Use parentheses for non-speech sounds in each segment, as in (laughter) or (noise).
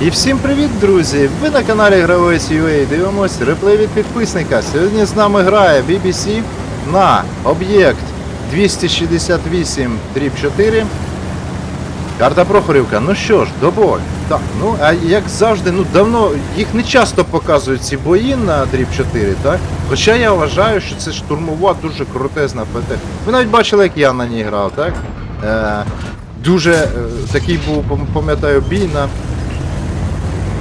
І всім привіт, друзі! Ви на каналі Гравець UA дивимось реплей від підписника. Сьогодні з нами грає BBC на об'єкт 268 дріб 4. Карта Прохорівка. Ну що ж, до бою. Так, ну а як завжди, ну давно їх не часто показують ці бої на дріб 4, так? Хоча я вважаю, що це штурмова дуже крутезна ПТ. Ви навіть бачили, як я на ній грав, так? Е, дуже е, такий був, пам'ятаю, бій на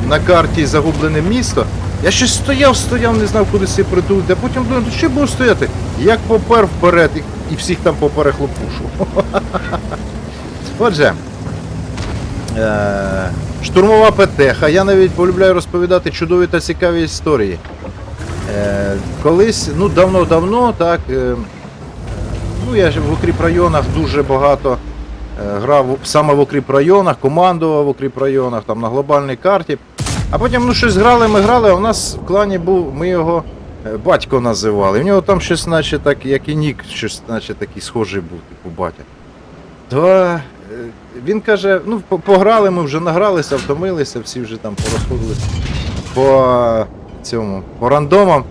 на карті загублене місто. Я щось стояв, стояв, не знав, куди себе притулити, а потім думав, «Ну, що буду стояти? Як попер вперед і, всіх там поперехлопушу. (laughs) Отже, е, штурмова ПТХ. Я навіть полюбляю розповідати чудові та цікаві історії. Е, колись, ну давно-давно, так. Е, ну, я в укріп районах дуже багато грав саме в укріп районах, командував в укріп районах, там на глобальній карті. А потім ну, щось грали, ми грали, а у нас в клані був, ми його е, батько називали. У нього там щось, наче так, як і нік, щось, наче такий схожий був, типу батя. То е, він каже: ну, пограли, ми вже награлися, втомилися, всі вже там порозходилися по цьому, по рандомам.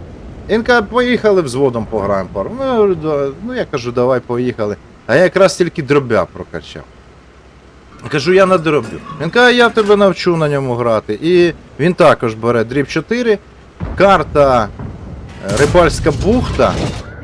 Він каже, поїхали взводом пограємо пару. Ну, ну я кажу, давай поїхали. А я якраз тільки дробя прокачав. Кажу, я на дроблю. Він каже, я тебе навчу на ньому грати. І він також бере дріб 4, карта е, Рибальська бухта.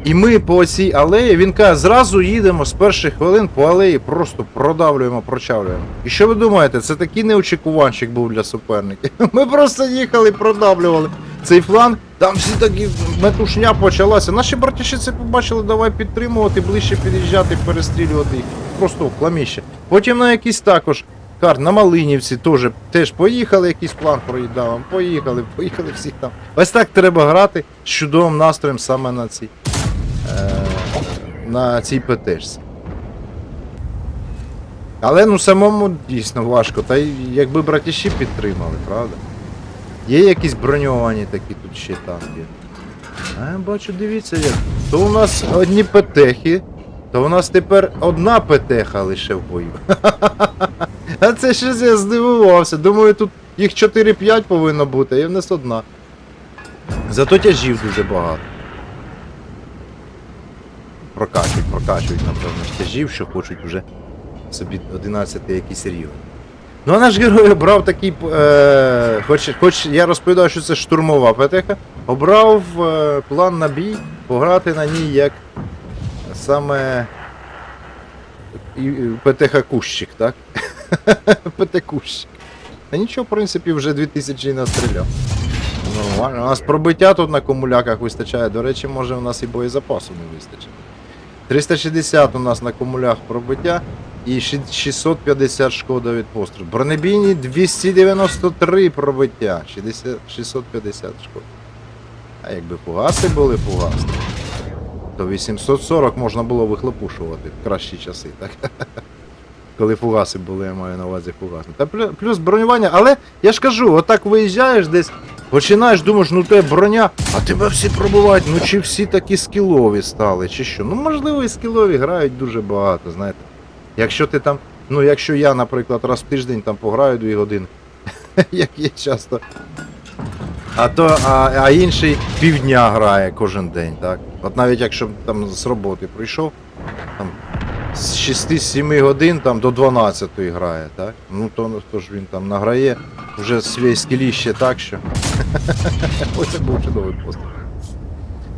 І ми по цій алеї, він каже, зразу їдемо з перших хвилин по алеї, просто продавлюємо, прочавлюємо. І що ви думаєте, це такий неочікуванчик був для суперників. (laughs) Ми просто їхали, продавлювали цей фланг. Там всі такі метушня почалася. Наші братіші це побачили, давай підтримувати, ближче під'їжджати, перестрілювати їх. Просто в хламіще. Потім на якісь також карт на Малинівці теж, теж поїхали, якийсь план проїдав. Поїхали, поїхали всіх там. Ось так треба грати з чудовим настроєм саме на цій, е, на цій ПТшці. Але ну самому дійсно важко. Та якби братіші підтримали, правда? Є якісь броньовані такі тут ще танки. А бачу, дивіться як. То у нас одні петехи, то у нас тепер одна петеха лише в бою. (laughs) А це щось я здивувався. Думаю, тут їх 4-5 повинно бути, а в нас одна. Зато тяжів дуже багато. Прокачують, прокачують, напевно, тяжів, що хочуть вже собі 11 якийсь рівень. Ну а наш герой обрав такий, е, хоч, хоч я розповідав, що це штурмова ПТХ, обрав е, план на бій, пограти на ній як саме ПТХ Кущик, так? (laughs) ПТ Кущик. Та нічого, в принципі, вже 2000 і настріляв. Нормально. У нас пробиття тут на комуляках вистачає. До речі, може у нас і боєзапасу не вистачить. 360 у нас на комулях пробиття і 650 шкода від пострілу. Бронебійні 293 пробиття, 60, 650 шкода. А якби фугаси були фугаси, то 840 можна було вихлопушувати в кращі часи, так? (laughs) Коли фугаси були, я маю на увазі фугаси. Та плюс бронювання, але я ж кажу, отак виїжджаєш десь, починаєш, думаєш, ну те броня, а тебе всі пробувають, ну чи всі такі скілові стали, чи що. Ну можливо і скілові грають дуже багато, знаєте. Якщо ти там, ну якщо я, наприклад, раз в тиждень там пограю 2 години, (laughs) як є часто. А то, а, а інший півдня грає кожен день, так? От навіть якщо там з роботи прийшов, там з 6-7 годин там до 12 грає, так? Ну то, то ж він там награє вже своє скіліще так, що. (laughs) Ось був чудовий постріл.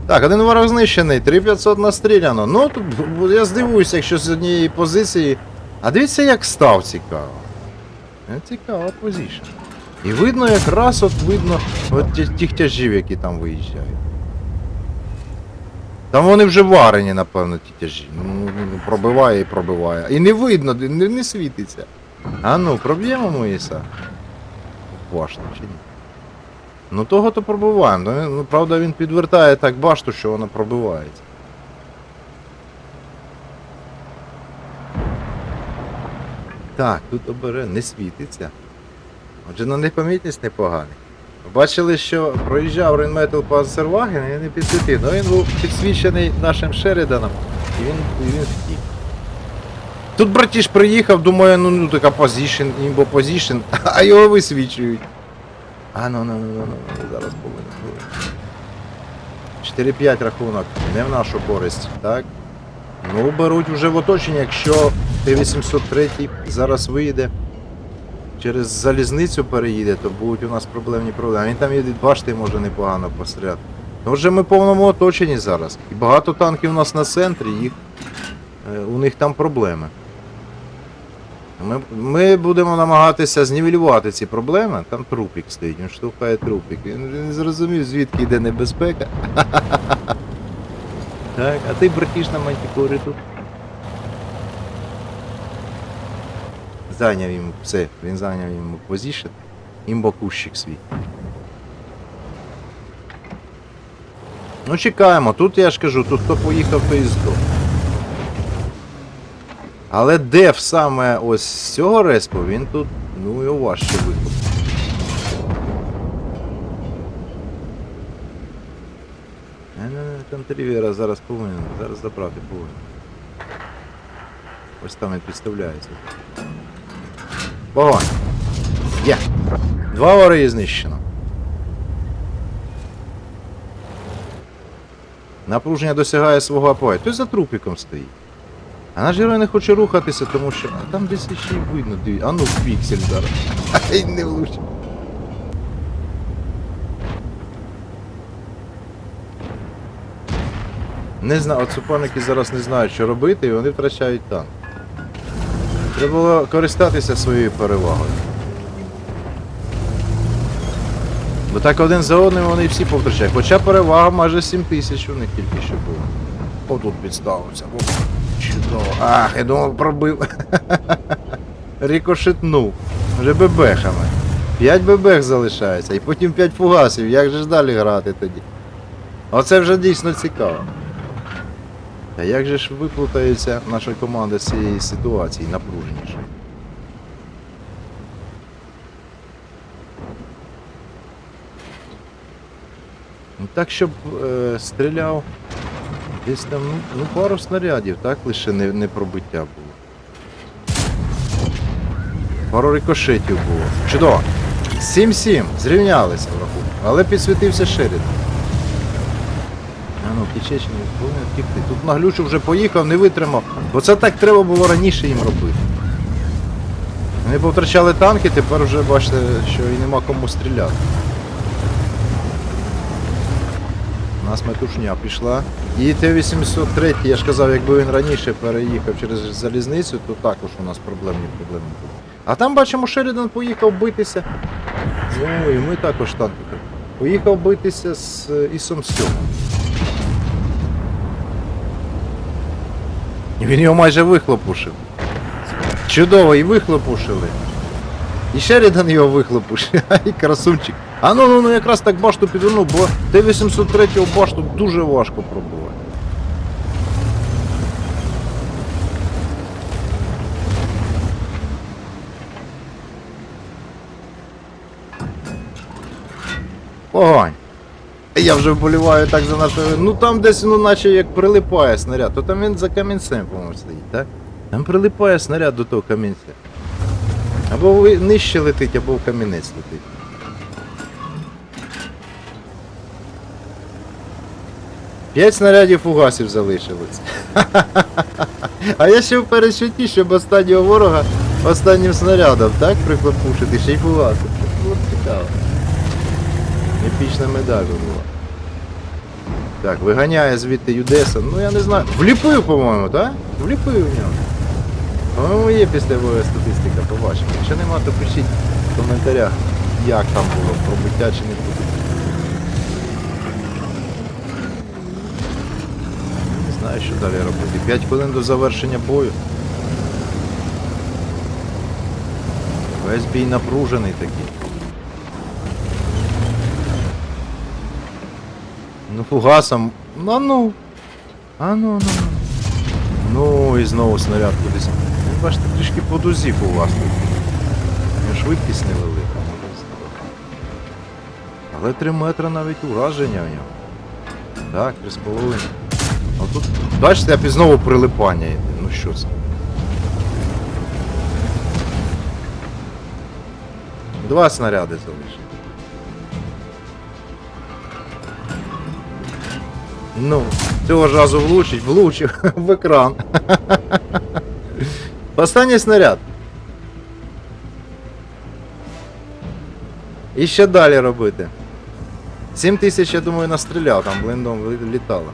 Так, один ворог знищений, 3500 настріляно. Ну, тут я здивуюся, якщо з однієї позиції. А дивіться, як став цікаво. Е, Цікава позиція. І видно, якраз от видно от тих тяжів, які там виїжджають. Там вони вже варені, напевно, ті тяжі. Ну, ну, ну, пробиває і пробиває. І не видно, не, не світиться. А ну, проб'ємо Моїса? Башню чи ні? Ну того то пробиваємо. Ну, ну, правда, він підвертає так башту, що вона пробивається. Так, тут обере, не світиться. Отже, на непомітність непоганий. Бачили, що проїжджав Рейнметал Панцерваген і не підсвітив. Ну він був підсвічений нашим Шериданом і він, і він втік. Тут братіш приїхав, думаю, ну, ну така позішн, імбо позішн, а його висвічують. А ну ну ну ну ну зараз повинен. 4-5 рахунок, не в нашу користь, так? Ну, беруть вже в оточення, якщо Т-803 зараз вийде, через залізницю переїде, то будуть у нас проблемні проблеми. Він там від башти може непогано постріляти. Ну, вже ми в повному оточенні зараз. І багато танків у нас на центрі, їх, е, у них там проблеми. Ми, ми будемо намагатися знівелювати ці проблеми. Там трупік стоїть, він штовхає трупік. Він не зрозумів, звідки йде небезпека. (laughs) Так, а ти братіш на мантикорі тут. Зайняв йому все, він зайняв йому позішн, імбокущик свій. Ну чекаємо, тут я ж кажу, тут хто поїхав, то і здох. Але деф саме ось з цього респу, він тут, ну його важче. Не-не-не, там Трівера зараз повинен, зараз забрати повинен. Ось там він підставляється. Вогонь! Є! Два вори знищено. Напруження досягає свого апогею. Той за трупіком стоїть. А наш герой не хоче рухатися, тому що. А там десь ще й видно, диві. А ну піксель зараз. (laughs) Ай, не влучив. Не знаю, от суперники зараз не знають, що робити, і вони втрачають танк. Треба було користатися своєю перевагою. Бо так один за одним вони всі повтрачають. Хоча перевага майже 7 тисяч у них тільки що було. О, тут підставився. О, чудово. Ах, я думав пробив. (laughs) Рікошетнув. Вже бебехами. 5 бебех залишається, і потім 5 фугасів. Як же ж далі грати тоді? Оце вже дійсно цікаво. А як же ж виплутається наша команда з цієї ситуації напруженіше? Ну так, щоб е, стріляв десь там, ну, ну пару снарядів, так, лише не, не пробиття було. Пару рикошетів було. Чудово! 7-7, зрівнялися в рахунку, але підсвітився Шерідан. Кічечний повинен втікти. Тут наглючу вже поїхав, не витримав. Бо це так треба було раніше їм робити. Вони повтрачали танки, тепер вже бачите, що і нема кому стріляти. У нас метушня пішла. І Т-803, я ж казав, якби він раніше переїхав через залізницю, то також у нас проблемні проблеми були. А там бачимо, Шерідан поїхав битися. Ну і ми також танки. Поїхав битися з Ісом 7. Він його майже вихлопушив. Чудово, і вихлопушили. І Шерідан його вихлопушив. (laughs) Ай, красунчик. А ну ну ну якраз так башту підвернув, бо Т-803 башту дуже важко пробувати. Огонь. Я вже вболіваю так за нашого. Ну там десь, ну наче як прилипає снаряд, то там він за камінцем, по-моєму, стоїть, так? Там прилипає снаряд до того камінця. Або нижче летить, або в камінець летить. П'ять снарядів фугасів залишилось. (laughs) А я ще в перечутті, щоб останнього ворога останнім снарядом, так, прихлопушити, ще й фугаси. Це було цікаво. Епічна медаль була. Так, виганяє звідти Юдеса. Ну я не знаю. Вліпив, по-моєму, так? Вліпив в нього. По-моєму, є післявоя статистика, побачимо. Якщо нема, то пишіть в коментарях, як там було, пробиття чи не пробиття. Не знаю, що далі робити. 5 хвилин до завершення бою. Весь бій напружений такий. Ну фугасом. А ну. А ну ну. Ну, ну і знову снаряд кудись. Бачите, трішки подузів у вас тут. Швидкість невелика. Але 3 метри навіть ураження в нього. Так, 3,5. А тут, бачите, я знову прилипання йде. Ну що це? Два снаряди залишили. Ну, цього ж разу влучить, влучив (laughs) в екран. Останній снаряд. І ще далі робити. 7 тисяч, я думаю, настріляв, там блиндом літало.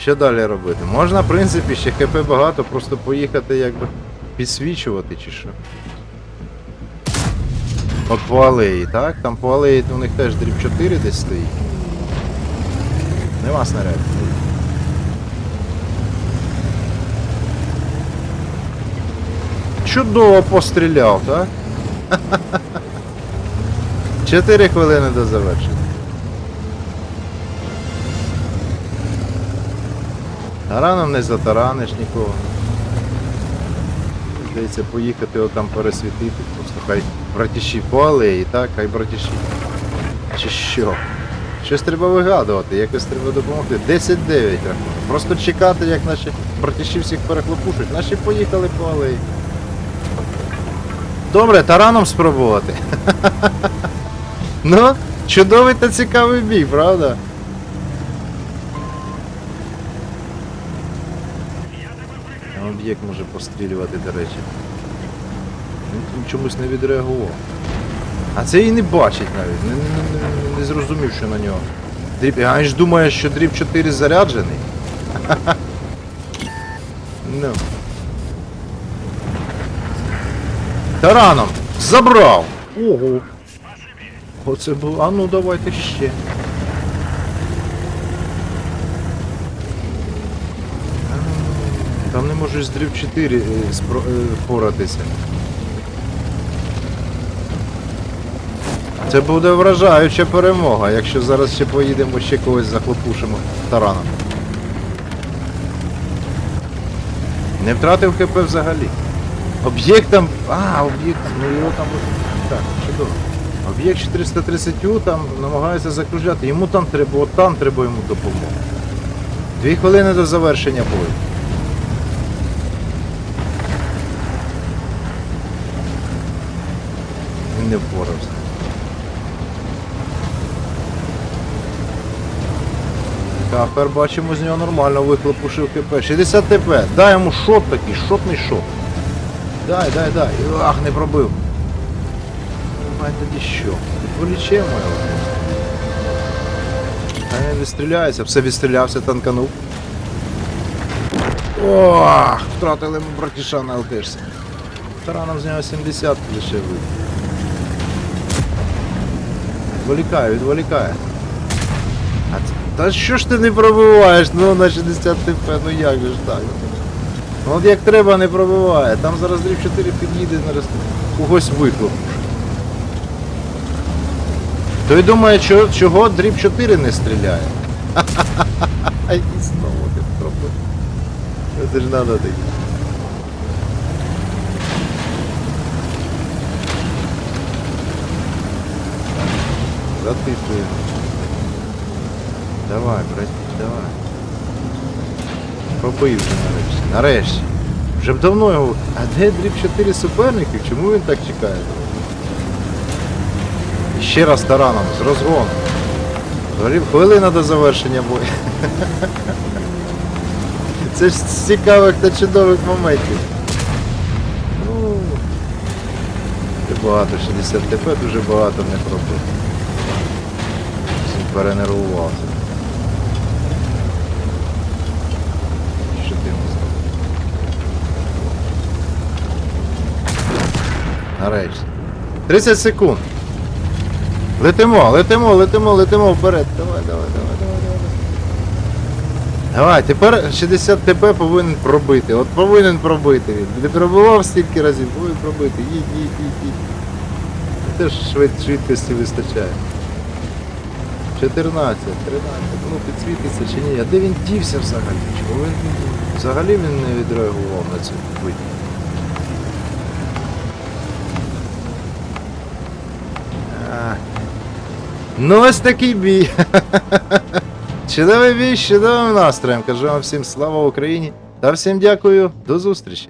Що далі робити? Можна, в принципі, ще ХП багато, просто поїхати якби підсвічувати чи що. От по алеї, так? Там по алеї у них теж дріб 4 десь стоїть. Нема снарядів. Чудово постріляв, так? (laughs) Чотири хвилини до завершення. Тараном не затараниш нікого. Здається, поїхати отам пересвітити, просто хай братіші по алеї, так, хай братіші. Чи що? Щось треба вигадувати, якось треба допомогти. 10-9 рахунок. Просто чекати, як наші братіші всіх перехлопушуть. Наші поїхали по алеї. Добре, тараном спробувати. (laughs) ну, чудовий та цікавий бій, правда? Об'єкт може пострілювати, до речі. Він чомусь не відреагував. А це і не бачить навіть. Не, не, не, не, зрозумів, що на нього. Дріб... А він ж думає, що дріб 4 заряджений. (laughs) ну. Тараном! Забрав! Ого! Оце було. А ну давайте ще. Там не можеш з дріб 4 е, спро- е, Це буде вражаюча перемога, якщо зараз ще поїдемо, ще когось захлопушимо тараном. Не втратив ХП взагалі. Об'єкт там. А, об'єкт, ну його там. Так, чудово. Об'єкт 430 там намагається закружляти. Йому там треба, от там треба йому допомога. Дві хвилини до завершення бою. Він не впорався. Кафер бачимо з нього нормально вихлопушив КП. 60 ТП. Дай йому шот такий, шотний шот. Дай, дай, дай. Ах, не пробив. Давай тоді що? Відволічемо його. А він відстріляється, все відстрілявся, танканув. Ох, втратили ми братіша на ЛТшці. Тараном з нього 70 лише вийде. Відволікає, відволікає. А це- Та що ж ти не пробиваєш? Ну на 60 ТП, ну як же ж так? Ну от як треба не пробиває. Там зараз дріб 4 під'їде, зараз когось виклопуш. Той думає, чого, чого дріб 4 не стріляє. А (laughs) і знову ти пробив. Це ж надо таке. Затисуємо. Давай, брат, давай. Пробив вже нарешті. Нарешті. Вже б давно його. А де дріб 4 суперників? Чому він так чекає? І ще раз тараном, з розгону. Взагалі хвилина до завершення бою. Це ж з цікавих та чудових моментів. Ну, багато, 60 ТП дуже багато не пробив. Перенервувався. Що ти йому зробив? Нарешті. 30 секунд. Летимо, летимо, летимо, летимо вперед. Давай, давай, давай, давай, давай. Давай, тепер 60 ТП повинен пробити. От повинен пробити він. Не пробував стільки разів, повинен пробити. Їдь, їдь, їдь, їдь. Теж швид, швидкості вистачає. 14, 13, ну підсвітиться чи ні. А де він дівся взагалі? Чого він взагалі він не відреагував на цю бить? Ну ось такий бій. (laughs) Чудовий бій чудовим настроєм. Кажу вам всім слава Україні та всім дякую. До зустрічі.